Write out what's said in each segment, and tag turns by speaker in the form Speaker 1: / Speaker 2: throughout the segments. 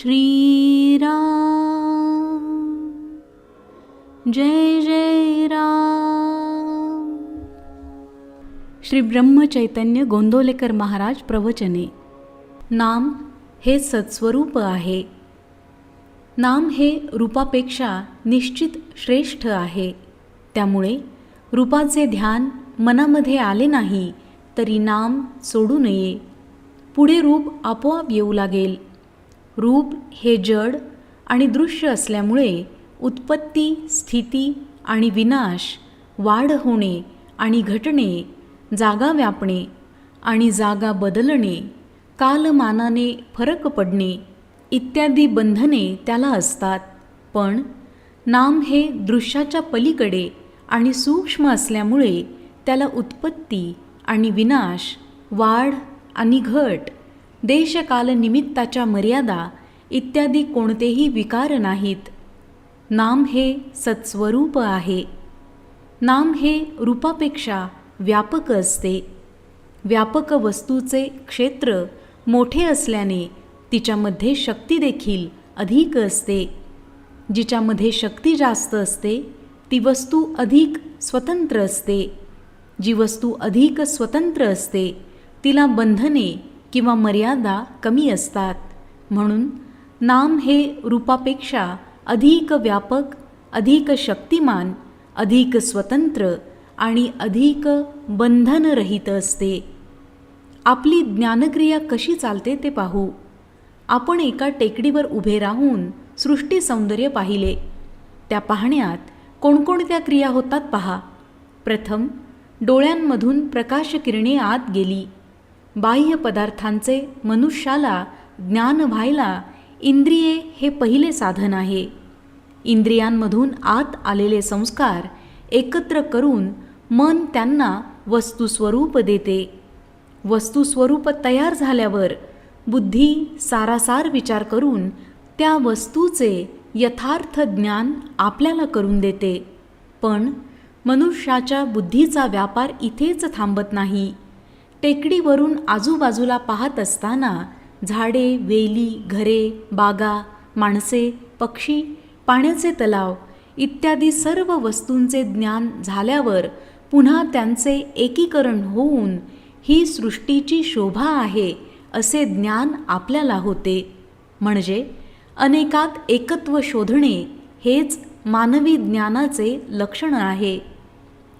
Speaker 1: श्रीराम। जय जय राम। श्री ब्रह्मचैतन्य गोंदवलेकर महाराज प्रवचने। नाम हे सत्स्वरूप आहे। नाम हे रूपापेक्षा निश्चित श्रेष्ठ आहे। त्यामुळे रूपाचे ध्यान मनामध्ये आले नाही तरी नाम सोडू नये। पुढे रूप आपोआप येऊ लागेल। रूप हे जड आणि दृश्य असल्यामुळे उत्पत्ती स्थिती आणि विनाश वाढ होणे आणि घटणे जागा व्यापणे आणि जागा बदलणे कालमानाने फरक पडणे इत्यादी बंधने त्याला असतात. पण नाम हे दृश्याच्या पलीकडे आणि सूक्ष्म असल्यामुळे त्याला उत्पत्ती आणि विनाश वाढ आणि घट देशकाल निमित्ताच्या मर्यादा इत्यादी कोणतेही विकार नाहीत. नाम हे सत्स्वरूप आहे. नाम हे रूपापेक्षा व्यापक असते. व्यापक वस्तूचे क्षेत्र मोठे असल्याने तिच्यामध्ये शक्ती देखील अधिक असते. जिच्यामध्ये शक्ती जास्त असते ती वस्तू अधिक स्वतंत्र असते. जी वस्तू अधिक स्वतंत्र असते तिला बंधने किंवा मर्यादा कमी असतात. म्हणून नाम हे रूपापेक्षा अधिक व्यापक अधिक शक्तिमान अधिक स्वतंत्र आणि अधिक बंधनरहित असते. आपली ज्ञानक्रिया कशी चालते ते पाहू. आपण एका टेकडीवर उभे राहून सृष्टी सौंदर्य पाहिले. त्या पाहण्यात कोणकोणत्या क्रिया होतात पहा. प्रथम डोळ्यांमधून प्रकाशकिरणे आत गेली. बाह्य पदार्थांचे मनुष्याला ज्ञान व्हायला इंद्रिये हे पहिले साधन आहे. इंद्रियांमधून आत आलेले संस्कार एकत्र करून मन त्यांना वस्तुस्वरूप देते. वस्तुस्वरूप तयार झाल्यावर बुद्धी सारासार विचार करून त्या वस्तूचे यथार्थ ज्ञान आपल्याला करून देते. पण मनुष्याच्या बुद्धीचा व्यापार इथेच थांबत नाही. टेकडीवरून आजूबाजूला पाहत असताना झाडे वेली घरे बागा माणसे पक्षी पाण्याचे तलाव इत्यादी सर्व वस्तूंचे ज्ञान झाल्यावर पुन्हा त्यांचे एकीकरण होऊन ही सृष्टीची शोभा आहे असे ज्ञान आपल्याला होते. म्हणजे अनेकात एकत्व शोधणे हेच मानवी ज्ञानाचे लक्षण आहे.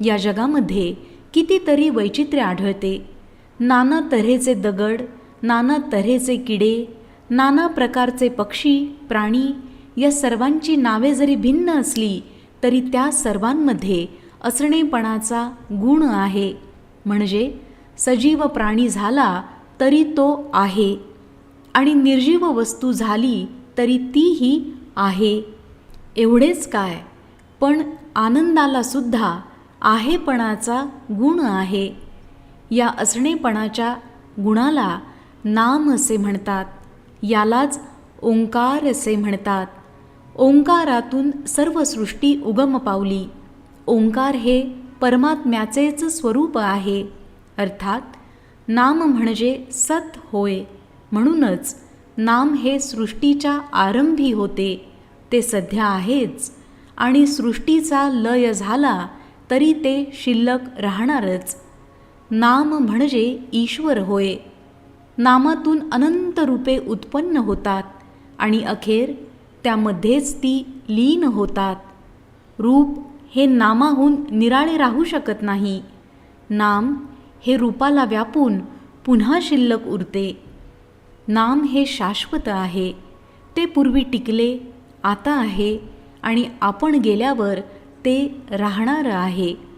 Speaker 1: या जगामध्ये कितीतरी वैचित्र्य आढळते. नाना तऱ्हेचे दगड नाना तऱ्हेचे किडे नाना प्रकारचे पक्षी प्राणी या सर्वांची नावे जरी भिन्न असली तरी त्या सर्वांमध्ये असणेपणाचा गुण आहे. म्हणजे सजीव प्राणी झाला तरी तो आहे आणि निर्जीव वस्तू झाली तरी तीही आहे. एवढेच काय पण आनंदाला सुद्धा आहेपणाचा गुण आहे. या असणेपणाच्या गुणाला नाम असे म्हणतात. यालाच ओंकार असे म्हणतात. ओंकारातून सर्व सृष्टी उगम पावली. ओंकार हे परमात्म्याचेच स्वरूप आहे. अर्थात नाम म्हणजे सत होय. म्हणूनच नाम हे सृष्टीच्या आरंभी होते. ते सध्या आहेच. आणि सृष्टीचा लय झाला तरी ते शिल्लक राहणारच. नाम म्हणजे ईश्वर होय. नामातून अनंत रूपे उत्पन्न होतात आणि अखेर त्यामध्येच ती लीन होतात. रूप हे नामाहून निराळे राहू शकत नाही. नाम हे रूपाला व्यापून पुन्हा शिल्लक उरते. नाम हे शाश्वत आहे. ते पूर्वी टिकले आता आहे आणि आपण गेल्यावर ते राहणारं आहे.